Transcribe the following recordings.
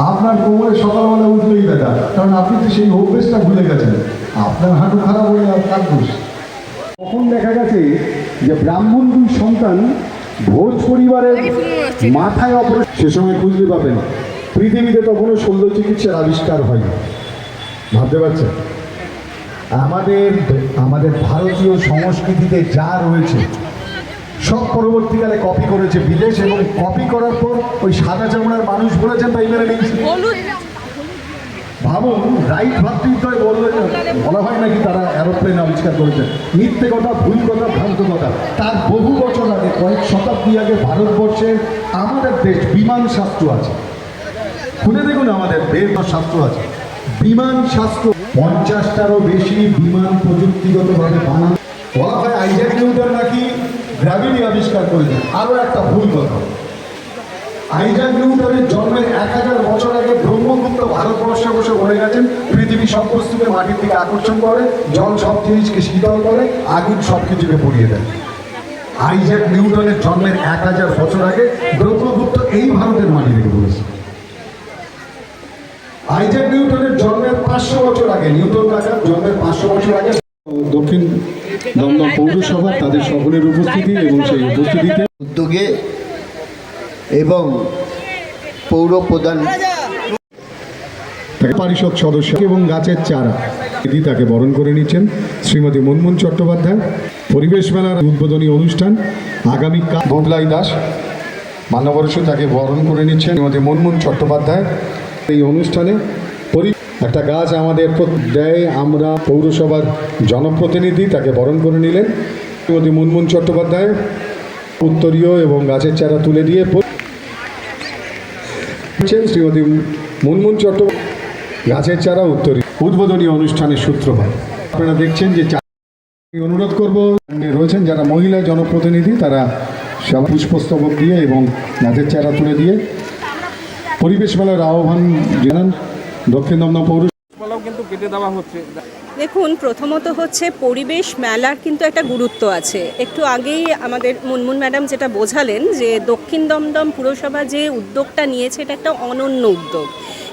আপনার কোমরে সকালবেলা উঠলেই ব্যথা কারণ আপনি তো সেই অভ্যেসটা ভুলে গেছেন। আপনার হাঁটু খারাপ হলে কার দোষ? তখন দেখা গেছে যে ব্রাহ্মণ দুই সন্তান ভোজ পরিবারের মাথায় অপর সে সময় খুঁজলে পাবেন পৃথিবীতে তখনও শল্য চিকিৎসার আবিষ্কার হয়নি। ভাবতে পারছেন? আমাদের আমাদের ভারতীয় সংস্কৃতিতে যা রয়েছে সব পরবর্তীকালে কপি করেছে বিদেশ এবং কপি করার পর ওই সাদা চামড়ার মানুষ বলেছেন তাই মেনে নিয়েছে। ভাবুন রাইট ভাতৃদ্বয় বললেন বলা হয় নাকি তারা অ্যারোপ্লেন আবিষ্কার করেছেন মিথ্যে কথা ভুল কথা ভ্রান্ত কথা। তার বহু বছর আগে কয়েক শতাব্দী আগে ভারতবর্ষের আমাদের দেশ বিমান শাস্ত্র আছে। খুলে দেখুন আমাদের দেশ বা শাস্ত্র আছে। বিমান শাস্ত্র পঞ্চাশটারও বেশি বিমান প্রযুক্তিগতভাবে বানানো। বলা হয় আইজাক নিউটন নাকি গ্র্যাভিটি আবিষ্কার করেছেন আরও একটা ভুল কথা। আইজাক নিউটনের জন্মের এক হাজার বছর আগে ব্রহ্মগুপ্ত ভারতবর্ষে বসে বলে গেছেন, পৃথিবী সব বস্তুকে মাটির দিকে আকর্ষণ করে, জল সব জিনিসকে শীতল করে, আগুন সব কিছুকে পুড়িয়ে দেয়। আইজাক নিউটনের জন্মের এক হাজার বছর আগে ব্রহ্মগুপ্ত এই ভারতের মাটি থেকে বলেছে আইজাক নিউটনের জন্মের পাঁচশো বছর আগে, নিউটন কাকার জন্মের পাঁচশো বছর আগে, দক্ষিণ দমদম পৌরসভা তাদের সকলের উপস্থিতি এবং সেই উপস্থিতিতে উদ্যোগে এবং পৌর প্রধান পারিষদ সদস্য এবং গাছের চারা দিদি তাকে বরণ করে নিচ্ছেন শ্রীমতী মনমোহন চট্টোপাধ্যায়। পরিবেশ মেলার উদ্বোধনী অনুষ্ঠান আগামীকাল বুবলাই দাস মান্যবরস্য তাকে বরণ করে নিচ্ছেন শ্রীমতী মনমোহন চট্টোপাধ্যায়। এই অনুষ্ঠানে একটা গাছ আমাদের দেয়, আমরা পৌরসভার জনপ্রতিনিধি তাকে বরণ করে নিলেন। শ্রীমতী মুনমুন চট্টোপাধ্যায় উত্তরীয় এবং গাছের চারা তুলে দিয়ে শ্রীমতী মুনমুন চট্টোপাধ্যায়। গাছের চারা উত্তরী উদ্বোধনী অনুষ্ঠানের সূত্রপাত। আপনারা দেখছেন যে অনুরোধ করব রয়েছেন যারা মহিলা জনপ্রতিনিধি, তারা সবাই পুষ্পস্তবক দিয়ে এবং গাছের চারা তুলে দিয়ে। পরিবেশ মেলার আহ্বান জানান। দক্ষিণ দমদম পৌর কিন্তু কেটে দেওয়া হচ্ছে। দেখুন প্রথমত হচ্ছে পরিবেশ মেলার কিন্তু একটা গুরুত্ব আছে। একটু আগেই আমাদের মুনমুন ম্যাডাম যেটা বোঝালেন যে দক্ষিণ দমদম পুরসভা যে উদ্যোগটা নিয়েছে এটা একটা অনন্য উদ্যোগ।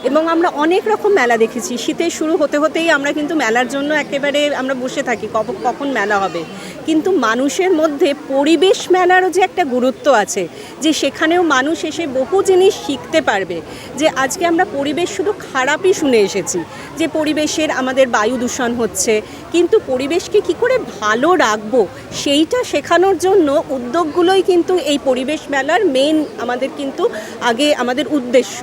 এবং আমরা অনেক রকম মেলা দেখেছি। শীতের শুরু হতে হতেই আমরা কিন্তু মেলার জন্য একেবারে আমরা বসে থাকি কখন মেলা হবে। কিন্তু মানুষের মধ্যে পরিবেশ মেলারও যে একটা গুরুত্ব আছে, যে সেখানেও মানুষ এসে বহু জিনিস শিখতে পারবে। যে আজকে আমরা পরিবেশ শুধু খারাপই শুনে এসেছি, যে পরিবেশের আমাদের বায়ু দূষণ হচ্ছে, কিন্তু পরিবেশকে কি করে ভালো রাখব, সেইটা শেখানোর জন্য উদ্যোগগুলোই কিন্তু এই পরিবেশ মেলার মেন আমাদের কিন্তু আগে আমাদের উদ্দেশ্য।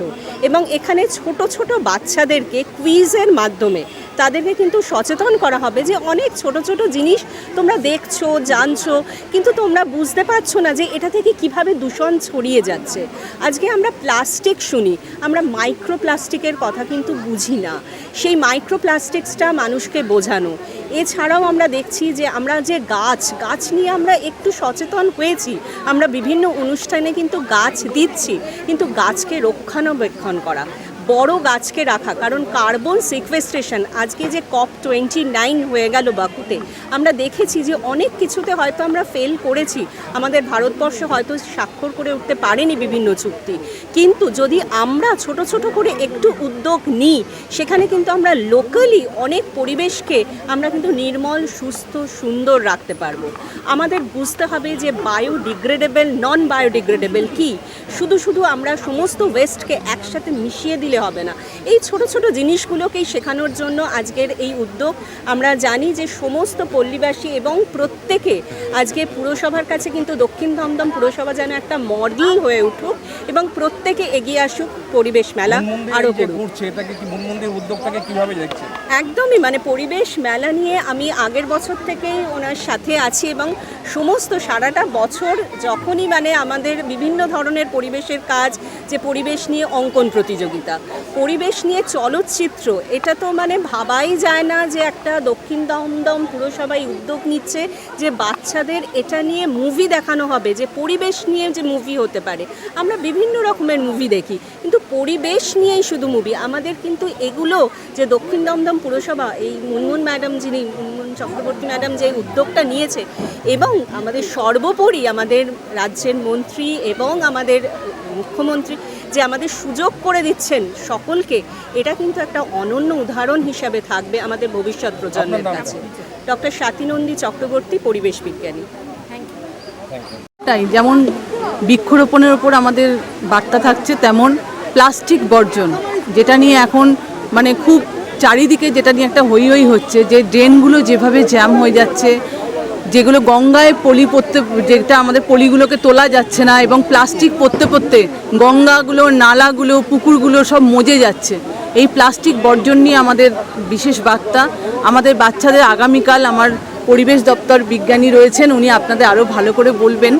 এবং এখানে ছোট ছোট ছোট বাচ্চাদেরকে কুইজের মাধ্যমে তাদেরকে কিন্তু সচেতন করা হবে যে অনেক ছোট ছোট জিনিস তোমরা দেখছ, জানছো, কিন্তু তোমরা বুঝতে পারছ না যে এটা থেকে কীভাবে দূষণ ছড়িয়ে যাচ্ছে। আজকে আমরা প্লাস্টিক শুনি, আমরা মাইক্রো প্লাস্টিকের কথা কিন্তু বুঝি না। সেই মাইক্রো প্লাস্টিক্সটা মানুষকে বোঝানো। এছাড়াও আমরা দেখছি যে আমরা যে গাছ গাছ নিয়ে আমরা একটু সচেতন হয়েছি, আমরা বিভিন্ন অনুষ্ঠানে কিন্তু গাছ দিচ্ছি, কিন্তু গাছকে রক্ষণাবেক্ষণ করা। বড় গাছকে রাখা, কারণ কার্বন সিকভেস্ট্রেশন আজকে যে কপ টোয়েন্টি নাইন হয়ে গেল বাকুতে, আমরা দেখেছি যে অনেক কিছুতে হয়তো আমরা ফেল করেছি। আমাদের ভারতবর্ষ হয়তো স্বাক্ষর করে উঠতে পারেনি বিভিন্ন চুক্তি। কিন্তু যদি আমরা ছোট ছোট করে একটু উদ্যোগ নিই, সেখানে কিন্তু আমরা লোকালি অনেক পরিবেশকে আমরা কিন্তু নির্মল, সুস্থ, সুন্দর রাখতে পারব। আমাদের বুঝতে হবে যে বায়োডিগ্রেডেবল নন বায়োডিগ্রেডেবল কি? শুধু শুধু আমরা সমস্ত ওয়েস্টকে একসাথে মিশিয়ে দিলে হবে না। এই ছোট ছোট জিনিসগুলোকেই শেখানোর জন্য আজকের এই উদ্যোগ। আমরা জানি যে সমস্ত পল্লীবাসী এবং প্রত্যেকে আজকে পুরসভার কাছে কিন্তু দক্ষিণ দমদম পুরসভা যেন একটা মডেল হয়ে উঠুক এবং প্রত্যেকে এগিয়ে আসুক পরিবেশ মেলা আরও এটাকে কি উদ্যোগটাকে কীভাবে দেখছে? একদমই মানে পরিবেশ মেলা নিয়ে আমি আগের বছর থেকেই ওনার সাথে আছি এবং সমস্ত সারাটা বছর যখনই মানে আমাদের বিভিন্ন ধরনের পরিবেশের কাজ যে পরিবেশ নিয়ে অঙ্কন প্রতিযোগিতা, পরিবেশ নিয়ে চলচ্চিত্র, এটা তো মানে ভাবাই যায় না যে একটা দক্ষিণ দমদম পুরসভায় উদ্যোগ নিচ্ছে যে বাচ্চাদের এটা নিয়ে মুভি দেখানো হবে, যে পরিবেশ নিয়ে যে মুভি হতে পারে। আমরা বিভিন্ন রকমের মুভি দেখি, কিন্তু পরিবেশ নিয়েই শুধু মুভি আমাদের কিন্তু এগুলো যে দক্ষিণ দমদম পুরসভা, এই মুনমুন ম্যাডাম যিনি, মুনমুন চক্রবর্তী ম্যাডাম যে উদ্যোগটা নিয়েছে, এবং আমাদের সর্বোপরি আমাদের রাজ্যের মন্ত্রী এবং আমাদের মুখ্যমন্ত্রী যে আমাদের সুযোগ করে দিচ্ছেন সকলকে এটা কিন্তু একটা অনন্য উদাহরণ হিসাবে থাকবে আমাদের ভবিষ্যৎ প্রজন্মের কাছে। ডক্টর স্বাতিনন্দী চক্রবর্তী পরিবেশ বিজ্ঞানী। তাই যেমন বৃক্ষরোপণের ওপর আমাদের বার্তা থাকছে তেমন প্লাস্টিক বর্জন যেটা নিয়ে এখন মানে খুব চারিদিকে যেটা নিয়ে একটা হই হই হচ্ছে যে ড্রেনগুলো যেভাবে জ্যাম হয়ে যাচ্ছে যেগুলো গঙ্গায় পলি পড়তে, যেটা আমাদের পলিগুলোকে তোলা যাচ্ছে না এবং প্লাস্টিক পড়তে পড়তে গঙ্গাগুলো, নালাগুলো, পুকুরগুলো সব মজে যাচ্ছে। এই প্লাস্টিক বর্জন নিয়ে আমাদের বিশেষ বার্তা। আমাদের বাচ্চাদের আগামীকাল আমার পরিবেশ দপ্তর বিজ্ঞানী রয়েছেন, উনি আপনাদের আরও ভালো করে বলবেন।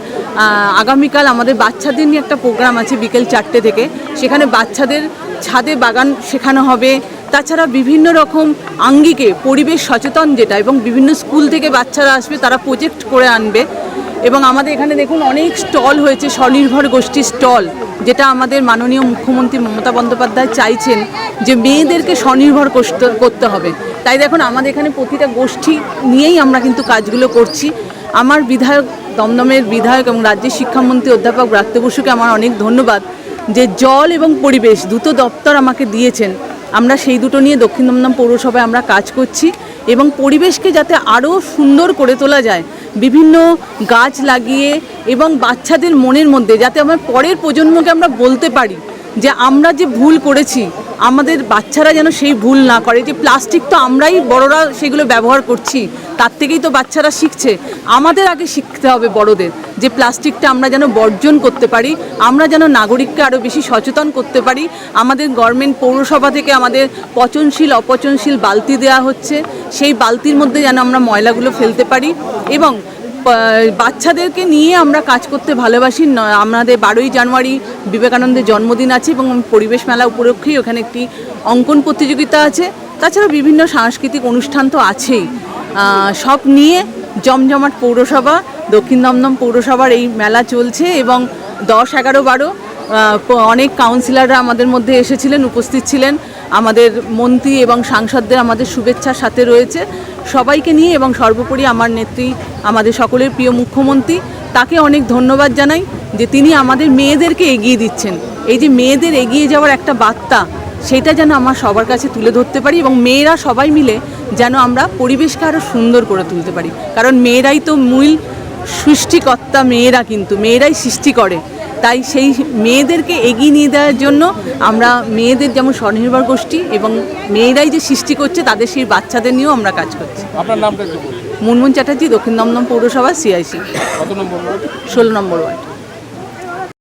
আগামীকাল আমাদের বাচ্চাদের নিয়ে একটা প্রোগ্রাম আছে বিকেল চারটে থেকে। সেখানে বাচ্চাদের ছাদে বাগান শেখানো হবে তাছাড়া বিভিন্ন রকম আঙ্গিকে পরিবেশ সচেতন যেটা এবং বিভিন্ন স্কুল থেকে বাচ্চারা আসবে, তারা প্রজেক্ট করে আনবে। এবং আমাদের এখানে দেখুন অনেক স্টল হয়েছে, স্বনির্ভর গোষ্ঠী স্টল যেটা আমাদের মাননীয় মুখ্যমন্ত্রী মমতা বন্দ্যোপাধ্যায় চাইছেন যে মেয়েদেরকে স্বনির্ভর করতে- করতে হবে। তাই দেখুন আমাদের এখানে প্রতিটা গোষ্ঠী নিয়েই আমরা কিন্তু কাজগুলো করছি। আমার বিধায়ক, দমদমের বিধায়ক এবং রাজ্যের শিক্ষামন্ত্রী অধ্যাপক ব্রাত্য বসুকে আমার অনেক ধন্যবাদ যে জল এবং পরিবেশ দুটো দপ্তর আমাকে দিয়েছেন। আমরা সেই দুটো নিয়ে দক্ষিণ দমদম পৌরসভায় আমরা কাজ করছি এবং পরিবেশকে যাতে আরও সুন্দর করে তোলা যায়, বিভিন্ন গাছ লাগিয়ে এবং বাচ্চাদের মনের মধ্যে যাতে আমার পরের প্রজন্মকে আমরা বলতে পারি যে আমরা যে ভুল করেছি আমাদের বাচ্চারা যেন সেই ভুল না করে। যে প্লাস্টিক তো আমরাই বড়রা সেগুলো ব্যবহার করছি, তার থেকেই তো বাচ্চারা শিখছে। আমাদের আগে শিখতে হবে বড়দের যে প্লাস্টিকটা আমরা যেন বর্জন করতে পারি, আমরা যেন নাগরিককে আরও বেশি সচেতন করতে পারি। আমাদের গভর্নমেন্ট পৌরসভা থেকে আমাদের পচনশীল, অপচনশীল বালতি দেওয়া হচ্ছে, সেই বালতির মধ্যে যেন আমরা ময়লাগুলো ফেলতে পারি এবং বাচ্চাদেরকে নিয়ে আমরা কাজ করতে ভালোবাসি। আমাদের বারোই জানুয়ারি বিবেকানন্দের জন্মদিন আছে এবং পরিবেশ মেলা উপলক্ষেই ওখানে একটি অঙ্কন প্রতিযোগিতা আছে। তাছাড়া বিভিন্ন সাংস্কৃতিক অনুষ্ঠান তো আছেই। সব নিয়ে জমজমাট পৌরসভা, দক্ষিণ দমদম পৌরসভার এই মেলা চলছে এবং দশ এগারো বারো অনেক কাউন্সিলররা আমাদের মধ্যে এসেছিলেন, উপস্থিত ছিলেন। আমাদের মন্ত্রী এবং সাংসদদের আমাদের শুভেচ্ছার সাথে রয়েছে। সবাইকে নিয়ে এবং সর্বোপরি আমার নেত্রী, আমাদের সকলের প্রিয় মুখ্যমন্ত্রী, তাকে অনেক ধন্যবাদ জানাই যে তিনি আমাদের মেয়েদেরকে এগিয়ে দিচ্ছেন। এই যে মেয়েদের এগিয়ে যাওয়ার একটা বার্তা, সেটা যেন আমরা সবার কাছে তুলে ধরতে পারি এবং মেয়েরা সবাই মিলে যেন আমরা পরিবেশকে আরও সুন্দর করে তুলতে পারি। কারণ মেয়েরাই তো মূল সৃষ্টিকর্তা, মেয়েরা কিন্তু, মেয়েরাই সৃষ্টি করে। তাই সেই মেয়েদেরকে এগিয়ে নিয়ে দেওয়ার জন্য আমরা মেয়েদের যেমন স্বনির্ভর গোষ্ঠী এবং মেয়েরাই যে সৃষ্টি করছে তাদের সেই বাচ্চাদের নিয়েও আমরা কাজ করছি। আপনার নামটা মুনমুন চ্যাটার্জি দক্ষিণ দমদম পৌরসভা সিআইসি। কত নম্বর ষোলো নম্বর ওয়ার্ড।